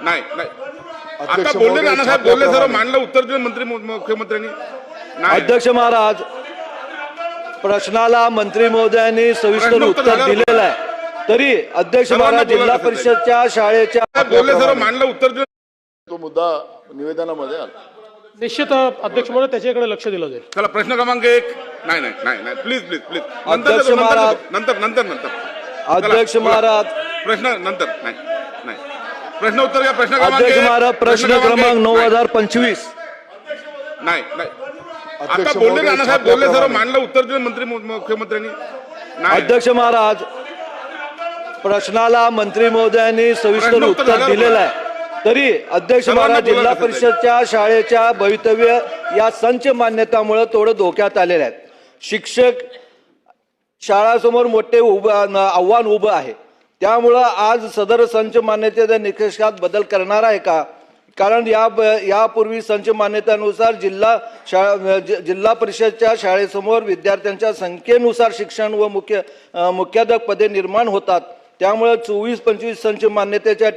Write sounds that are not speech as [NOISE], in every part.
नाही नाही. आता अध्यक्ष बोलले महोदय, नानासाहेब बोलले सर्व छाप्याप्रमाणे. मांडलं उत्तर दिलं मंत्री मुख्यमंत्र्यांनी. नाही. अध्यक्ष महाराज प्रश्नाला मंत्री महोदयांनी सविस्तर उत्तर दिलेलं आहे. तरी अध्यक्ष महाराज जिल्हा परिषदच्या शाळेच्या बोलले सर्व मांडलं उत्तर दिलं तो मुद्दा निवेदनामध्ये आला. निश्चित अध्यक्ष म्हणून त्याच्याकडे लक्ष दिलं जाईल. चला प्रश्न क्रमांक एक. नाही नाही नाही नाही. प्लीज प्लीज प्लीज अध्यक्ष महाराज. नंतर नंतर नंतर. अध्यक्ष. महाराज. प्रश्न नंतर. नाही. नाही प्रश्न उत्तर घ्या प्रश्न क्रमांक अध्यक्ष. महाराज प्रश्न. क्रमांक नऊ नाही, हजार पंचवीस. नाही नाही. आता बोलले नानासाहेब बोलले छाप्याप्रमाणे. मांडलं उत्तर दिलं मंत्री मुख्यमंत्र्यांनी. नाही. अध्यक्ष महाराज प्रश्नाला मंत्री महोदयांनी सविस्तर उत्तर दिलेलं आहे. तरी अध्यक्ष महाराज जिल्हा परिषदच्या शाळेच्या भवितव्य या संच मान्यतामुळे थोडं धोक्यात आलेलं आहे. शिक्षक शाळासमोर मोठे उभं आव्हान उभं आहे. त्यामुळं आज सदर संच मान्यतेच्या निकषात बदल करणार आहे का? कारण या यापूर्वी संच मान्यतेनुसार जिल्हा शाळा जि- जिल्हा परिषदच्या शाळेसमोर विद्यार्थ्यांच्या संख्येनुसार शिक्षण व मुख्य अ, मुख्याध्यापक पदे निर्माण होतात. त्यामुळे चोवीस पंचवीस संच मान्यतेच्या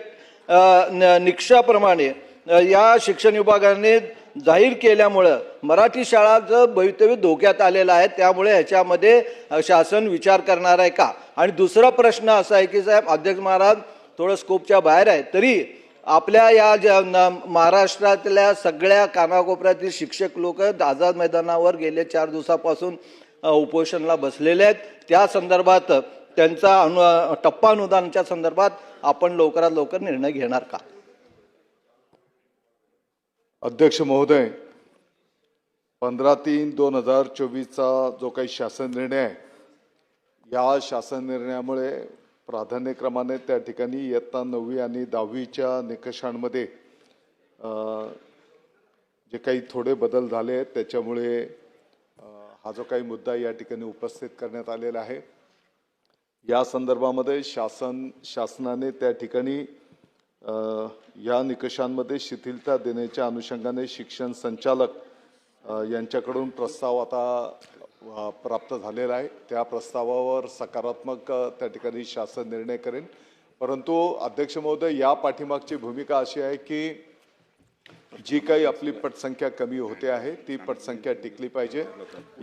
न- निकषाप्रमाणे या शिक्षण विभागाने जाहीर केल्यामुळं मराठी शाळाचं भवितव्य धोक्यात आलेलं आहे त्यामुळे ह्याच्यामध्ये शासन विचार करणार आहे का? आणि दुसरा प्रश्न असा आहे की साहेब अध्यक्ष महाराज थोडं स्कोपच्या बाहेर आहे तरी आपल्या या ज्या न- महाराष्ट्रातल्या सगळ्या कानाकोपऱ्यातील शिक्षक लोक आझाद मैदानावर गेले चार दिवसापासून उपोषणला बसलेले आहेत. त्या संदर्भात त्यांचा अनु टप्पा अनुदानाच्या संदर्भात आपण लवकरात लवकर निर्णय घेणार का? अध्यक्ष महोदय पंधरा तीन दोन हजार चोवीसचा जो काही शासन निर्णय आहे या शासन निर्णयामुळे प्राधान्यक्रमाने त्या ठिकाणी इयत्ता नववी आणि दहावीच्या निकषांमध्ये जे काही थोडे बदल झाले आहेत त्याच्यामुळे हा जो काही मुद्दा या ठिकाणी उपस्थित करण्यात आलेला आहे. या संदर्भामध्ये शासन शासनाने त्या ठिकाणी या निकषांमध्ये शिथिलता देण्याच्या अनुषंगाने शिक्षण संचालक यांच्याकडून प्रस्ताव आता प्राप्त झालेला आहे. त्या प्रस्तावावर सकारात्मक त्या ठिकाणी शासन निर्णय करेन परंतु अध्यक्ष महोदय या पाठीमागची भूमिका अशी आहे की जी काही आपली पटसंख्या कमी होते आहे ती पटसंख्या टिकली पाहिजे.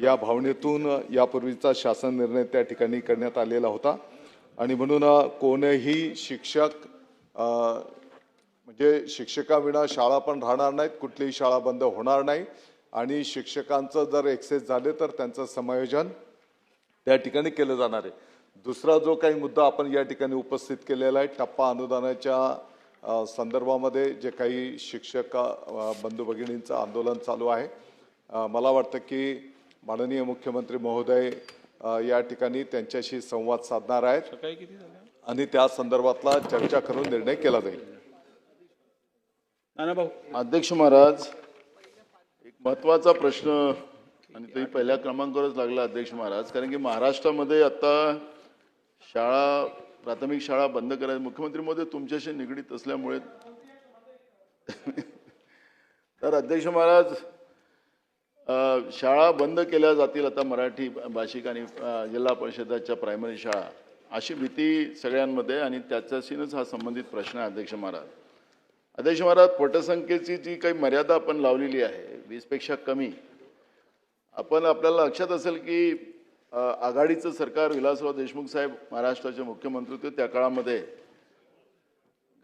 या भावनेतून यापूर्वीचा शासन निर्णय त्या ठिकाणी करण्यात आलेला होता. आणि म्हणून कोणीही शिक्षक म्हणजे शिक्षकाविना शाळा पण राहणार नाहीत कुठलीही शाळा बंद होणार नाही. आणि शिक्षकांचं जर एक्सेस झाले तर त्यांचं समायोजन त्या ठिकाणी केलं जाणार आहे. दुसरा जो काही मुद्दा आपण या ठिकाणी उपस्थित केलेला आहे टप्पा अनुदानाच्या संदर्भामध्ये जे काही शिक्षक बंधू भगिनींचं आंदोलन चालू आहे. मला वाटतं की माननीय मुख्यमंत्री महोदय या ठिकाणी त्यांच्याशी संवाद साधणार आहेत. आणि त्या संदर्भातला चर्चा करून निर्णय केला जाईल. अध्यक्ष महाराज एक महत्त्वाचा प्रश्न आणि तोही पहिल्या क्रमांकावरच लागला अध्यक्ष महाराज कारण की महाराष्ट्रामध्ये आता शाळा प्राथमिक शाळा बंद करायची मुख्यमंत्री महोदय तुमच्याशी निगडीत असल्यामुळे तर अध्यक्ष महाराज शाळा बंद केल्या जातील आता मराठी भाषिक आणि जिल्हा परिषदाच्या प्रायमरी शाळा. अशी भीती सगळ्यांमध्ये आणि त्याच्याशीनच हा संबंधित प्रश्न आहे अध्यक्ष महाराज. अध्यक्ष महाराज पटसंख्येची जी काही मर्यादा आपण लावलेली आहे वीसपेक्षा कमी आपण आपल्याला लक्षात असेल की आघाडीचं सरकार विलासराव देशमुख साहेब महाराष्ट्राचे मुख्यमंत्री होते त्या काळामध्ये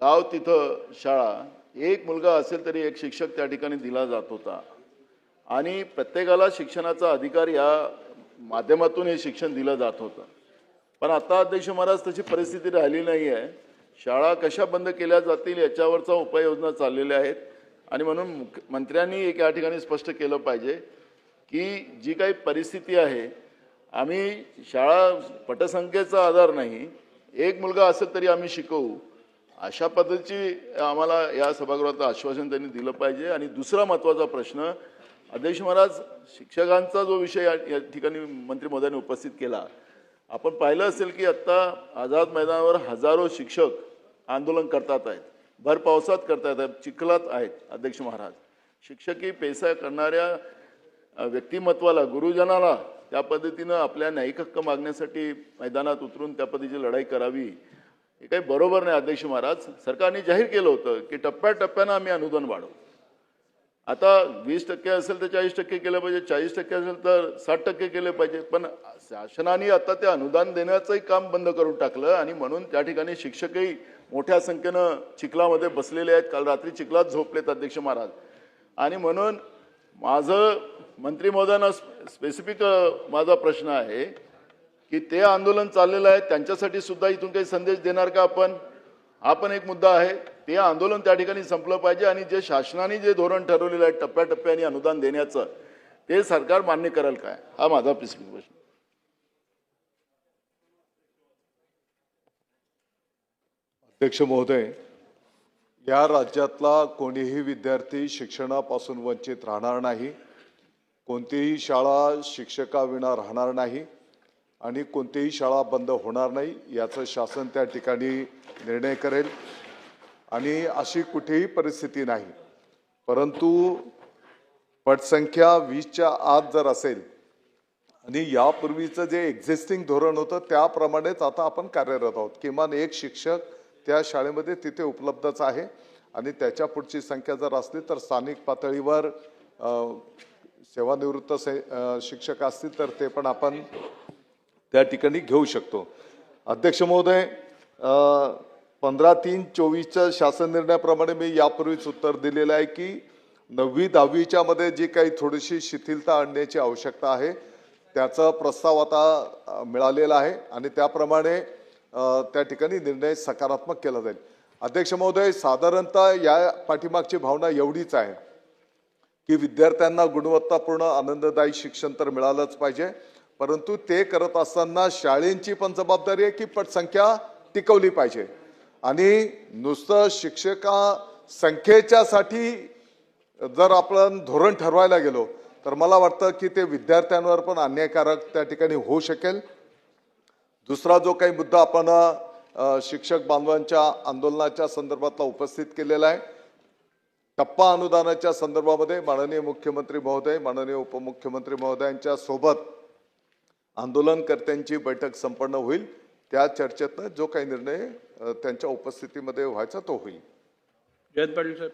गाव तिथं शाळा एक मुलगा असेल तरी एक शिक्षक त्या ठिकाणी दिला जात होता. आणि प्रत्येकाला शिक्षणाचा अधिकार या माध्यमातून हे शिक्षण दिलं जात होतं. पण आता अध्यक्ष महाराज तशी परिस्थिती राहिली नाही आहे शाळा कशा बंद केल्या जातील याच्यावरचा उपाययोजना चाललेल्या आहेत. आणि म्हणून मुख्य मंत्र्यांनी एक या ठिकाणी स्पष्ट केलं पाहिजे की जी काही परिस्थिती आहे आम्ही शाळा पटसंख्येचा आधार नाही एक मुलगा असेल तरी आम्ही शिकवू. अशा पद्धतीची आम्हाला या सभागृहाचं आश्वासन त्यांनी दिलं पाहिजे. आणि दुसरा महत्त्वाचा प्रश्न अध्यक्ष महाराज शिक्षकांचा जो विषय या या ठिकाणी मंत्री महोदयांनी उपस्थित केला आपण पाहिलं असेल की आत्ता आझाद मैदानावर हजारो शिक्षक आंदोलन करतात आहेत. भर पावसात करतात आहेत. चिखलात आहेत अध्यक्ष महाराज. शिक्षकी पेसा करणाऱ्या व्यक्तिमत्वाला गुरुजनाला त्या पद्धतीनं आपल्या न्यायिक हक्क मागण्यासाठी मैदानात उतरून त्या पद्धतीची लढाई करावी. हे काही बरोबर नाही अध्यक्ष महाराज. सरकारने जाहीर केलं होतं की टप्प्याटप्प्यानं आम्ही अनुदान वाढवू. आता वीस टक्के असेल तर चाळीस टक्के केलं पाहिजे. चाळीस टक्के असेल तर साठ टक्के केले पाहिजे. पण शासनाने आता ते अनुदान देण्याचंही काम बंद करून टाकलं आणि म्हणून त्या ठिकाणी शिक्षकही मोठ्या संख्येनं चिखलामध्ये बसलेले आहेत. काल रात्री चिखलात झोपलेत अध्यक्ष महाराज. आणि म्हणून माझं मंत्री महोदयांना स्पेसिफिक माझा प्रश्न आहे की ते आंदोलन चाललेलं आहे त्यांच्यासाठी सुद्धा इथून काही संदेश देणार का आपण? हा पण एक मुद्दा आहे. ते आंदोलन त्या ठिकाणी संपलं पाहिजे आणि जे शासनाने जे धोरण ठरवलेलं आहे टप्प्याटप्प्याने अनुदान देण्याचं ते सरकार मान्य करेल काय? हा माझा स्पेसिफिक प्रश्न अध्यक्ष महोदय या राज्यातला कोणीही विद्यार्थी शिक्षणापासून वंचित राहणार नाही कोणतीही शाळा शिक्षकाविना राहणार नाही आणि कोणतीही शाळा बंद होणार नाही याचं शासन त्या ठिकाणी निर्णय करेल. आणि अशी कुठेही परिस्थिती नाही. परंतु पटसंख्या वीसच्या आत जर असेल आणि यापूर्वीचं जे एक्झिस्टिंग धोरण होतं त्याप्रमाणेच आता आपण कार्यरत आहोत. किमान एक शिक्षक त्या शाळेमध्ये तिथे उपलब्धच आहे. आणि त्याच्या पुढची संख्या जर असली तर स्थानिक पातळीवर सेवानिवृत्त से शिक्षक असतील तर ते पण आपण त्या ठिकाणी घेऊ शकतो. अध्यक्ष महोदय पंधरा तीन चोवीसच्या शासन निर्णयाप्रमाणे मी यापूर्वीच उत्तर दिलेलं आहे की नववी दहावीच्या मध्ये जी काही थोडीशी शिथिलता आणण्याची आवश्यकता आहे त्याचा प्रस्ताव आता मिळालेला आहे. आणि त्याप्रमाणे त्या ठिकाणी निर्णय सकारात्मक केला जाईल. अध्यक्ष महोदय साधारणतः या पाठीमागची भावना एवढीच आहे की विद्यार्थ्यांना गुणवत्तापूर्ण आनंददायी शिक्षण तर मिळालंच पाहिजे परंतु ते करत असताना शाळेंची पण जबाबदारी आहे की पटसंख्या टिकवली पाहिजे. आणि नुसतं शिक्षका संख्येच्यासाठी जर आपण धोरण ठरवायला गेलो तर मला वाटतं की ते विद्यार्थ्यांवर पण अन्यायकारक त्या ठिकाणी होऊ शकेल. दुसरा जो काही मुद्दा आपण शिक्षक बांधवांच्या आंदोलनाच्या संदर्भातला उपस्थित केलेला आहे टप्पा अनुदानाच्या संदर्भामध्ये माननीय मुख्यमंत्री महोदय माननीय उपमुख्यमंत्री महोदयांच्या सोबत आंदोलनकर्त्यांची बैठक संपन्न होईल. त्या चर्चेतनं जो काही निर्णय त्यांच्या उपस्थितीमध्ये व्हायचा तो होईल. जयंत पाटील साहेब.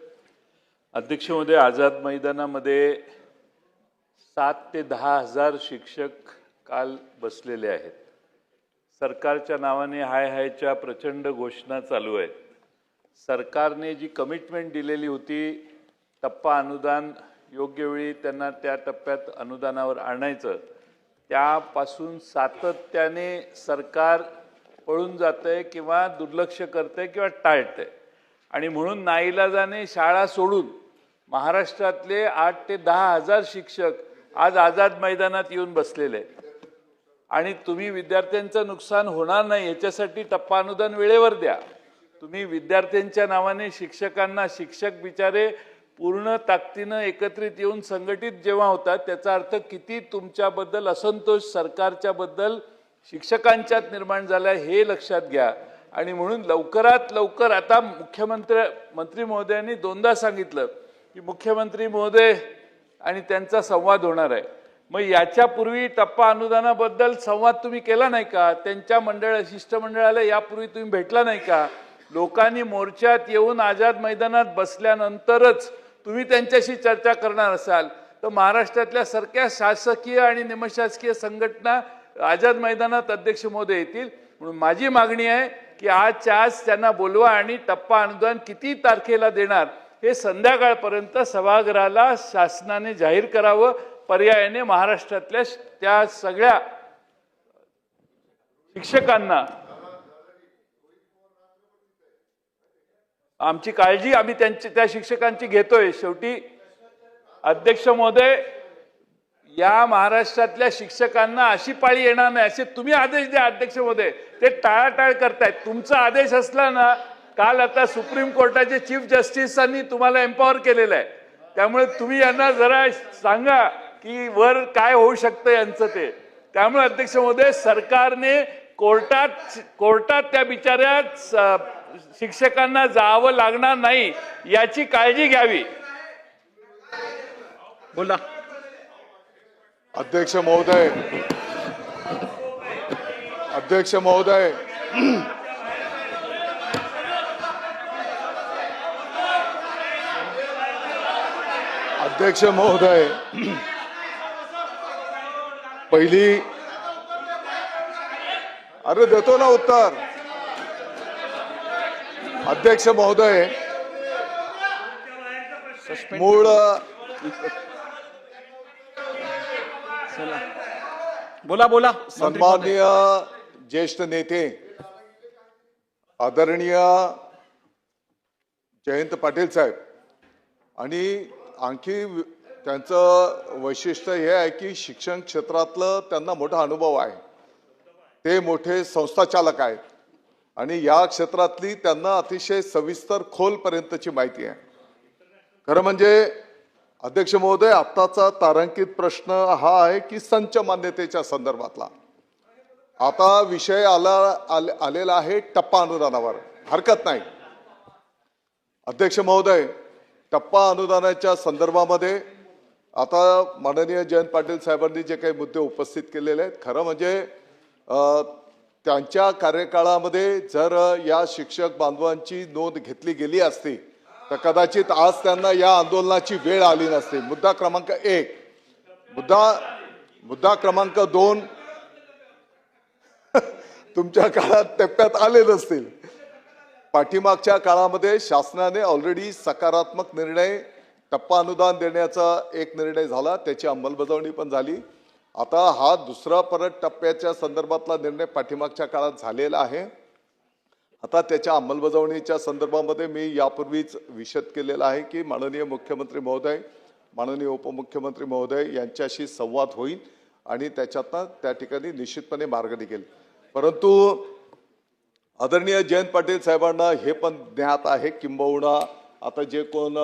अध्यक्ष महोदय आझाद मैदानामध्ये सात ते दहा हजार शिक्षक काल बसलेले आहेत. सरकारच्या नावाने हाय हायच्या प्रचंड घोषणा चालू आहेत. सरकारने जी कमिटमेंट दिलेली होती टप्पा अनुदान योग्य वेळी त्यांना त्या टप्प्यात अनुदानावर आणायचं त्यापासून सातत्याने सरकार पळून जातं आहे किंवा दुर्लक्ष करतं आहे किंवा टाळतं आहे आणि म्हणून नाईलाजाने शाळा सोडून महाराष्ट्रातले आठ ते दहा हजार शिक्षक आज आझाद मैदानात येऊन बसलेले आहेत. आणि तुम्ही विद्यार्थ्यांचं नुकसान होणार नाही याच्यासाठी टप्पा अनुदान वेळेवर द्या. तुम्ही विद्यार्थ्यांच्या नावाने शिक्षकांना शिक्षक बिचारे पूर्ण ताकदीनं एकत्रित येऊन संघटित जेव्हा होतात त्याचा अर्थ किती तुमच्याबद्दल असंतोष सरकारच्याबद्दल शिक्षकांच्यात निर्माण झाला हे लक्षात घ्या. आणि म्हणून लवकरात लवकर आता मुख्यमंत्री मंत्री महोदयांनी दोनदा सांगितलं की मुख्यमंत्री महोदय आणि त्यांचा संवाद होणार आहे. मग याच्यापूर्वी टप्पा अनुदानाबद्दल संवाद तुम्ही केला नाही का? त्यांच्या मंडळ शिष्टमंडळाला यापूर्वी तुम्ही भेटला नाही का? लोकांनी मोर्चात येऊन आझाद मैदानात बसल्यानंतरच तुम्ही त्यांच्याशी चर्चा करणार असाल. तर महाराष्ट्रातल्या सारख्या शासकीय आणि निमशासकीय संघटना आझाद मैदानात अध्यक्ष महोदय येतील. म्हणून माझी मागणी आहे की आजच्या आज त्यांना बोलवा आणि टप्पा अनुदान किती तारखेला देणार हे संध्याकाळपर्यंत सभागृहाला शासनाने जाहीर करावं. पर्यायाने महाराष्ट्रातल्या त्या सगळ्या शिक्षकांना आमची काळजी आम्ही त्यांची त्या शिक्षकांची घेतोय. शेवटी अध्यक्ष महोदय या महाराष्ट्रातल्या शिक्षकांना अशी पाळी येणार नाही असे तुम्ही आदेश द्या अध्यक्ष महोदय. ते टाळाटाळ करतायत. तुमचा आदेश असला ना काल आता सुप्रीम कोर्टाचे चीफ जस्टिसांनी तुम्हाला एम्पॉवर केलेलं आहे. त्यामुळे तुम्ही यांना जरा सांगा. की वर काय होऊ शकतं यांचं ते. त्यामुळे अध्यक्ष महोदय सरकारने कोर्टात कोर्टात त्या बिचाऱ्या शिक्षकांना जावं लागणार नाही याची काळजी घ्यावी. बोला. अध्यक्ष महोदय. अध्यक्ष महोदय. अध्यक्ष महोदय. पहिली. अरे देतो ना उत्तर. अध्यक्ष महोदय. मूळ बोला बोला. सन्माननीय ज्येष्ठ नेते आदरणीय जयंत पाटील साहेब. आणि आणखी त्यांचं वैशिष्ट्य हे आहे की शिक्षण क्षेत्रातलं त्यांना मोठा अनुभव आहे. ते मोठे संस्थाचालक आहेत. आणि या क्षेत्रातली त्यांना अतिशय सविस्तर खोलपर्यंतची माहिती आहे. खरं म्हणजे अध्यक्ष महोदय आत्ताचा तारांकित प्रश्न हा आहे की संच मान्यतेच्या संदर्भातला. आता विषय आला आले- आलेला आहे टप्पा अनुदानावर. हरकत नाही. अध्यक्ष महोदय टप्पा अनुदानाच्या संदर्भामध्ये आता माननीय जयंत पाटील साहेबांनी जे काही मुद्दे उपस्थित केलेले आहेत खरं म्हणजे त्यांच्या कार्यकाळामध्ये जर या शिक्षक बांधवांची नोंद घेतली गेली असती तर कदाचित आज त्यांना या आंदोलनाची वेळ आली नसती. मुद्दा क्रमांक एक. मुद्दा मुद्दा क्रमांक दोन. [LAUGHS] तुमच्या काळात टप्प्यात आले नसतील. पाठीमागच्या काळामध्ये शासनाने ऑलरेडी सकारात्मक निर्णय टप्पा अनुदान देण्याचा एक निर्णय झाला त्याची अंमलबजावणी पण झाली. आता हा दुसरा परत टप्प्याच्या संदर्भातला निर्णय पाठीमागच्या काळात झालेला आहे. आता त्याच्या अंमलबजावणीच्या संदर्भामध्ये मी यापूर्वीच विशद केलेला आहे की माननीय मुख्यमंत्री महोदय माननीय उपमुख्यमंत्री महोदय यांच्याशी संवाद होईल आणि त्याच्यातनं त्या ठिकाणी निश्चितपणे मार्ग निघेल. परंतु आदरणीय जयंत पाटील साहेबांना हे पण ज्ञात आहे किंबहुना आता जे कोण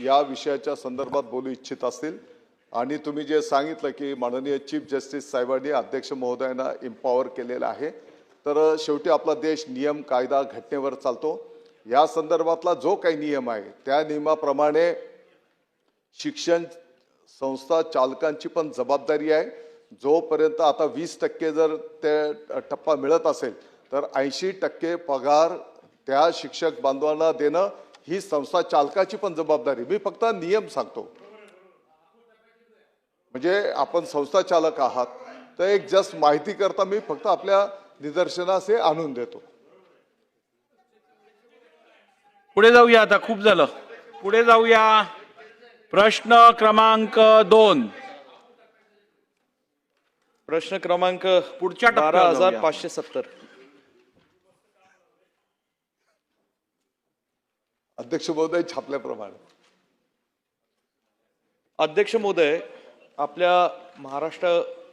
या विषयाच्या संदर्भात बोलू इच्छित असतील. आणि तुम्ही जे सांगितलं की माननीय चीफ जस्टिस साहेबांनी अध्यक्ष महोदयांना इम्पॉवर केलेलं आहे. तर शेवटी आपला देश नियम कायदा घटनेवर चालतो. या संदर्भातला जो काही नियम आहे त्या नियमाप्रमाणे शिक्षण संस्था चालकांची पण जबाबदारी आहे. जोपर्यंत आता वीस टक्के जर ते टप्पा मिळत असेल तर ऐंशी टक्के पगार त्या शिक्षक बांधवांना देणं ही संस्था चालकाची पण जबाबदारी. मी फक्त नियम सांगतो. म्हणजे आपण संस्था चालक आहात तर एक जस्ट माहिती करता मी फक्त आपल्या निदर्शनास हे आणून देतो. पुढे जाऊया आता खूप झालं. पुढे जाऊया. प्रश्न क्रमांक दोन. प्रश्न क्रमांक पुढच्या बारा हजार. पाचशे सत्तर. अध्यक्ष महोदय छापल्याप्रमाणे. अध्यक्ष महोदय आपल्या महाराष्ट्र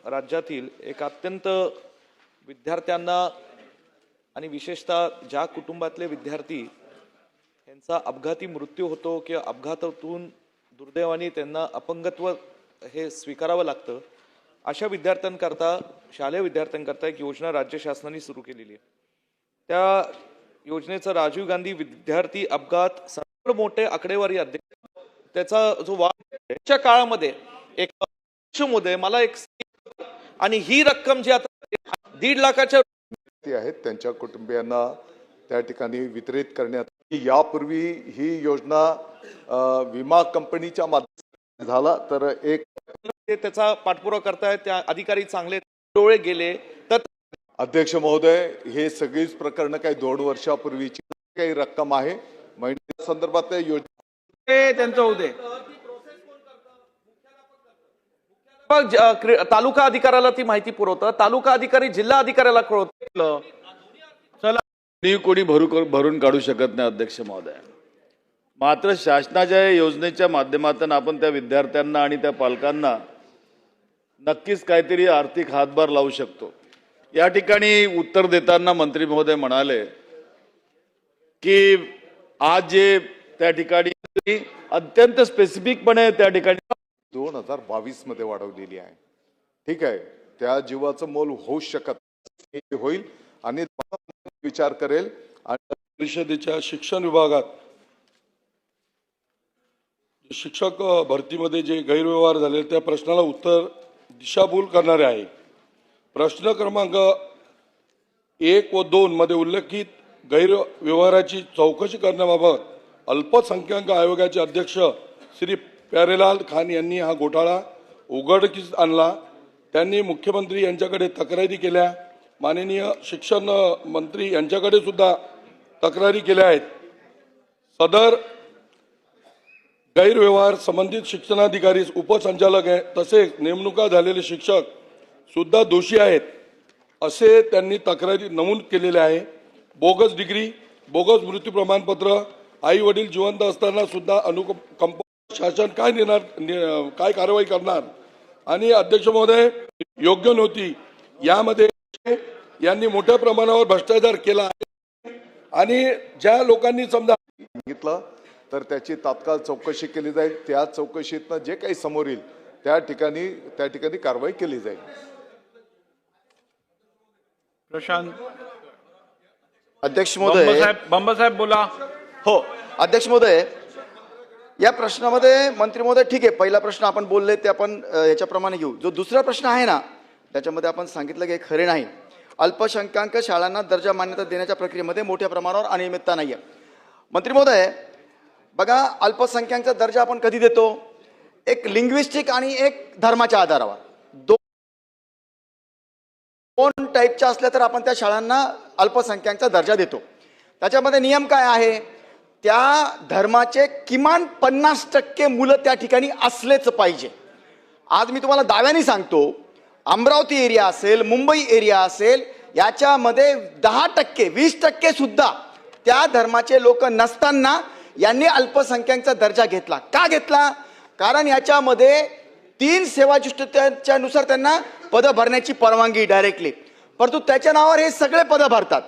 राज्यातील एक अत्यंत विद्यार्थ्यांना आणि विशेषतः ज्या कुटुंबातले विद्यार्थी यांचा अपघाती मृत्यू होतो किंवा अपघातातून दुर्दैवाने त्यांना अपंगत्व हे स्वीकारावं लागतं अशा विद्यार्थ्यांकरता शालेय विद्यार्थ्यांकरता एक योजना राज्य शासनाने सुरू केलेली आहे. त्या योजनेचं राजीव गांधी विद्यार्थी अपघात सर्व मोठे आकडेवारी अध्यक्ष त्याचा जो वाद च्या काळामध्ये एक मध्ये मला एक आणि ही रक्कम जी आता दीड लाखाच्या आहेत त्यांच्या कुटुंबियांना त्या ठिकाणी वितरित करण्यात. यापूर्वी ही योजना विमा कंपनीच्या माध्यमातून झाला तर एक ते त्याचा पाठपुरावा करतायत त्या अधिकारी चांगले डोळे गेले तर अध्यक्ष महोदय हे सगळीच प्रकरणं काही दोन वर्षापूर्वीची काही रक्कम आहे. महिन्या संदर्भात योजना त्यांचं क्रि- तालुका अधिकाऱ्याला ती माहिती पुरवतं. तालुका अधिकारी जिल्हा अधिकाऱ्याला कळवतं चला. कोणी कोणी भरू भरून काढू शकत नाही अध्यक्ष महोदय. मात्र शासनाच्या या योजनेच्या माध्यमातून आपण त्या विद्यार्थ्यांना आणि त्या पालकांना नक्कीच काहीतरी आर्थिक हातभार लावू शकतो. या ठिकाणी उत्तर देताना मंत्री महोदय म्हणाले की आज जे त्या ठिकाणी अत्यंत स्पेसिफिकपणे त्या ठिकाणी दोन हजार बावीसमध्ये वाढवलेली आहे. ठीक आहे त्या जीवाचं मोल होऊ शकत होईल. आणि विचार करेल आणि परिषदेच्या शिक्षण विभागात शिक्षक भरतीमध्ये जे गैरव्यवहार झाले त्या प्रश्नाला उत्तर दिशाभूल करणारे आहे. प्रश्न क्रमांक एक व दोन मध्ये उल्लेखित गैरव्यवहाराची चौकशी करण्याबाबत अल्पसंख्याक आयोगाचे अध्यक्ष श्री प्यारेलाल खान यांनी हा घोटाळा उघडकीस आणला. त्यांनी मुख्यमंत्री यांच्याकडे तक्रारी केल्या. माननीय शिक्षण मंत्री यांच्याकडे सुद्धा तक्रारी केल्या आहेत. सदर गैरव्यवहार संबंधित शिक्षणाधिकारी उपसंचालक आहे तसेच नेमणुका झालेले शिक्षक सुद्धा दोषी आहेत. असे त्यांनी तक्रारी नमूद केलेले आहे. बोगस डिग्री बोगस मृत्यू प्रमाणपत्र आई वडील जिवंत असताना सुद्धा अनुकंप शासन काय नेणार काय कारवाई करणार? आणि अध्यक्ष महोदय योग्य नव्हती. यामध्ये यांनी मोठ्या प्रमाणावर भ्रष्टाचार केला आहे. आणि ज्या लोकांनी समजा सांगितलं तर त्याची तात्काळ चौकशी केली जाईल. त्या चौकशीतनं जे काही समोर येईल त्या ठिकाणी त्या ठिकाणी कारवाई केली जाईल. प्रशांत. अध्यक्ष महोदय. बंबसाहेब बोला. हो अध्यक्ष महोदय या प्रश्नामध्ये मंत्री महोदय ठीक आहे पहिला प्रश्न आपण बोलले ते आपण याच्याप्रमाणे घेऊ. जो दुसरा प्रश्न आहे ना त्याच्यामध्ये आपण सांगितलं की खरे नाही. अल्पसंख्याक शाळांना दर्जा मान्यता देण्याच्या प्रक्रियेमध्ये मोठ्या प्रमाणावर अनियमितता नाही आहे मंत्री महोदय बघा अल्पसंख्याकचा दर्जा आपण कधी देतो? एक लिंग्विस्टिक आणि एक धर्माच्या आधारावर. दोन टाईपच्या असल्या तर आपण त्या शाळांना अल्पसंख्याकचा दर्जा देतो. त्याच्यामध्ये नियम काय आहे? त्या धर्माचे किमान पन्नास टक्के मुलं त्या ठिकाणी असलेच पाहिजे. आज मी तुम्हाला दाव्याने सांगतो अमरावती एरिया असेल मुंबई एरिया असेल याच्यामध्ये दहा टक्के वीस टक्के सुद्धा त्या धर्माचे लोक नसताना यांनी अल्पसंख्याकचा दर्जा घेतला. का घेतला? कारण याच्यामध्ये तीन सेवाजुष्टतेच्या नुसार त्यांना पदं भरण्याची परवानगी डायरेक्टली परंतु त्याच्या नावावर हे सगळे पदं भरतात.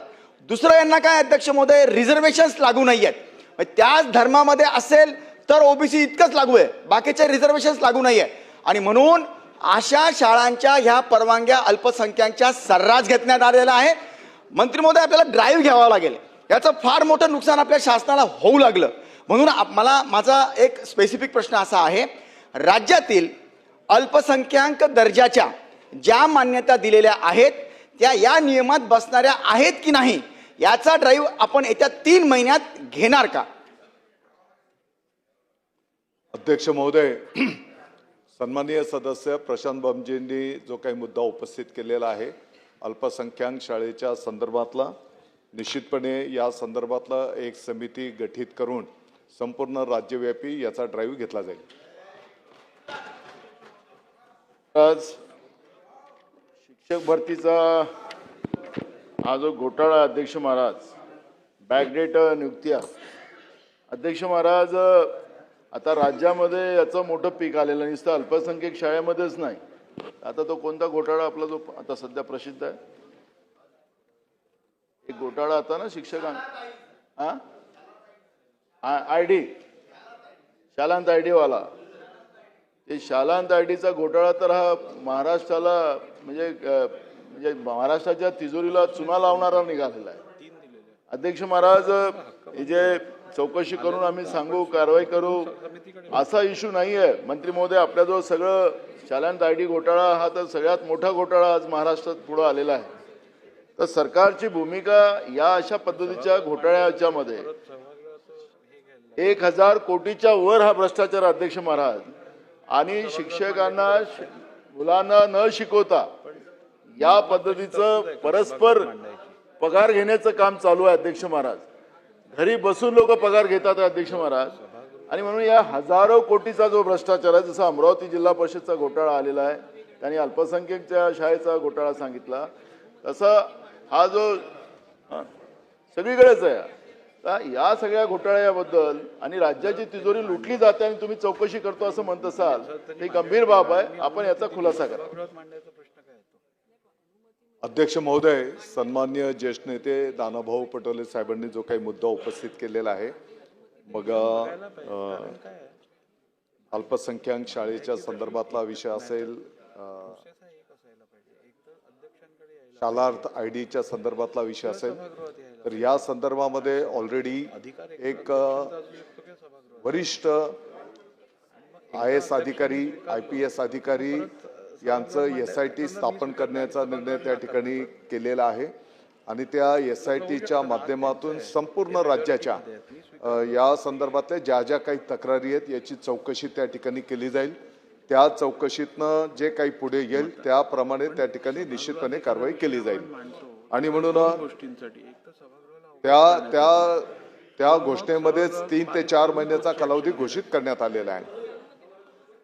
दुसरं यांना काय अध्यक्ष महोदय? रिझर्वेशन्स लागू नाही आहेत. त्याच धर्मामध्ये असेल तर ओबीसी इतकंच लागू आहे. बाकीचे रिझर्वेशन्स लागू नाही आहे आणि म्हणून अशा शाळांच्या ह्या परवानग्या अल्पसंख्याकच्या सर्रास घेतण्यात आलेला आहे. मंत्री महोदय आपल्याला ड्राईव्ह घ्यावा लागेल. याचं फार मोठं नुकसान आपल्या शासनाला होऊ लागलं. म्हणून मला माझा एक स्पेसिफिक प्रश्न असा आहे. राज्यातील अल्पसंख्याक दर्जाच्या ज्या मान्यता दिलेल्या आहेत त्या या नियमात बसणाऱ्या आहेत की नाही याचा ड्राईव्ह आपण येत्या तीन महिन्यात घेणार का? अध्यक्ष महोदय सन्माननीय सदस्य प्रशांत बमजेंनी जो काही मुद्दा उपस्थित केलेला आहे अल्पसंख्याक शाळेच्या संदर्भातला निश्चितपणे या संदर्भातला एक समिती गठीत करून संपूर्ण राज्यव्यापी याचा ड्राईव्ह घेतला जाईल. आज शिक्षक भरतीचा हा जो घोटाळा अध्यक्ष महाराज बॅकडेट नियुक्त्या अध्यक्ष महाराज आता राज्यामध्ये याचं मोठं पीक आलेलं आहे. नुसतं अल्पसंख्याक शाळेमध्येच नाही. आता तो कोणता घोटाळा आपला जो आता सध्या प्रसिद्ध आहे? एक घोटाळा आता ना शिक्षकां हा आय डी शालांत आय डीवाला ते शालांत आय टीचा घोटाळा तर हा महाराष्ट्राला म्हणजे म्हणजे महाराष्ट्राच्या तिजोरीला चुना लावणारा निघालेला आहे. अध्यक्ष महाराज हे जे चौकशी करून आम्ही सांगू कारवाई करू असा इश्यू नाही आहे मंत्री महोदय आपल्याजवळ सगळं शालांत आय घोटाळा हा तर सगळ्यात मोठा घोटाळा आज महाराष्ट्रात पुढं आलेला आहे. तर सरकारची भूमिका या अशा पद्धतीच्या घोटाळ्याच्यामध्ये एक हजार कोटीच्या वर हा भ्रष्टाचार अध्यक्ष महाराज आणि शिक्षकांना श- मुलांना न शिकवता या पद्धतीचं परस्पर पगार घेण्याचं काम चालू आहे अध्यक्ष महाराज. घरी बसून लोक पगार घेतात अध्यक्ष महाराज. आणि म्हणून या हजारो कोटीचा जो भ्रष्टाचार आहे जसा अमरावती जिल्हा परिषदचा घोटाळा आलेला आहे त्यांनी अल्पसंख्याकच्या शाळेचा घोटाळा सांगितला. तसा हा जो सगळीकडेच आहे. तर या सगळ्या घोटाळ्याबद्दल आणि राज्याची तिजोरी लुटली जाते आणि तुम्ही चौकशी करतो असं म्हणत असाल ही गंभीर बाब आहे. आपण याचा खुलासा करा. अध्यक्ष महोदय सन्मान्य ज्येष्ठ नेते दानाभाऊ पटोले साहेबांनी जो काही मुद्दा उपस्थित केलेला आहे मग अल्पसंख्याक शाळेच्या संदर्भातला विषय असेल शालार्थ आय डीच्या संदर्भातला विषय असेल तर या संदर्भामध्ये ऑलरेडी एक वरिष्ठ आय एस अधिकारी आय पी एस अधिकारी यांचं एस आय टी स्थापन करण्याचा निर्णय त्या ठिकाणी केलेला आहे. आणि त्या एस आय टीच्या माध्यमातून संपूर्ण राज्याच्या या संदर्भातल्या ज्या ज्या काही तक्रारी आहेत याची चौकशी त्या ठिकाणी केली जाईल. त्या चौकशीतनं जे काही पुढे येईल त्याप्रमाणे त्या ठिकाणी निश्चितपणे कारवाई केली जाईल. आणि म्हणून त्या त्या त्या घोषणेमध्येच तीन ते चार महिन्याचा कालावधी घोषित करण्यात आलेला आहे.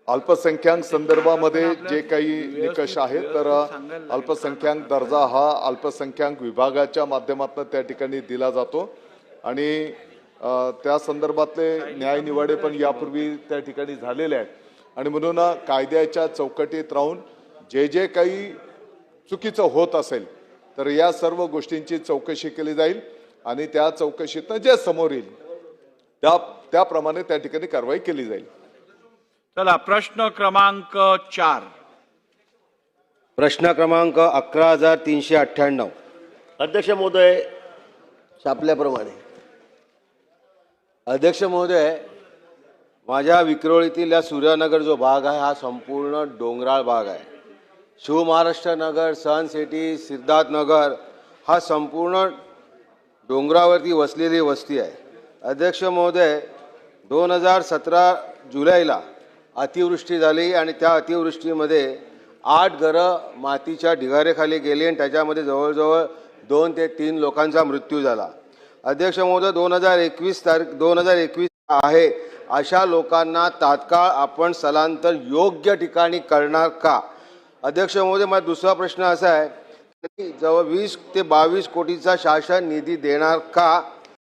अल्पसंख्याक संदर्भामध्ये जे काही निकष आहेत तर अल्पसंख्याक दर्जा हा अल्पसंख्याक विभागाच्या माध्यमातून त्या ठिकाणी दिला जातो. आणि त्या संदर्भातले न्यायनिवाडे पण यापूर्वी त्या ठिकाणी झालेले आहेत. आणि म्हणून कायद्याच्या चौकटीत राहून जे जे काही चुकीचं होत असेल तर या सर्व गोष्टींची चौकशी केली जाईल आणि त्या चौकशीतनं जे समोर येईल त्या त्याप्रमाणे त्या ठिकाणी कारवाई केली जाईल. चला प्रश्न क्रमांक चार. प्रश्न क्रमांक अकरा हजार तीनशे अठ्ठ्याण्णव. अध्यक्ष महोदय छापल्याप्रमाणे अध्यक्ष महोदय माझ्या विक्रोळीतील या सूर्यनगर जो भाग आहे हा संपूर्ण डोंगराळ भाग आहे. शिवमहाराष्ट्र नगर सन सिटी सिद्धार्थ नगर हा संपूर्ण डोंगरावरती वसलेली वस्ती आहे. अध्यक्ष महोदय दोन हजार सतरा जुलैला अतिवृष्टी झाली आणि त्या अतिवृष्टीमध्ये आठ घरं मातीच्या ढिगाऱ्याखाली गेली आणि त्याच्यामध्ये जवळजवळ दोन ते तीन लोकांचा मृत्यू झाला. अध्यक्ष महोदय दोन हजार एकवीस तारीख दोन हजार एकवीस आहे. अशा लोकांना तात्काळ आपण स्थलांतर योग्य ठिकाणी करणार का? अध्यक्ष महोदय माझा दुसरा प्रश्न असा आहे की जवळ वीस ते बावीस कोटीचा शासन निधी देणार का?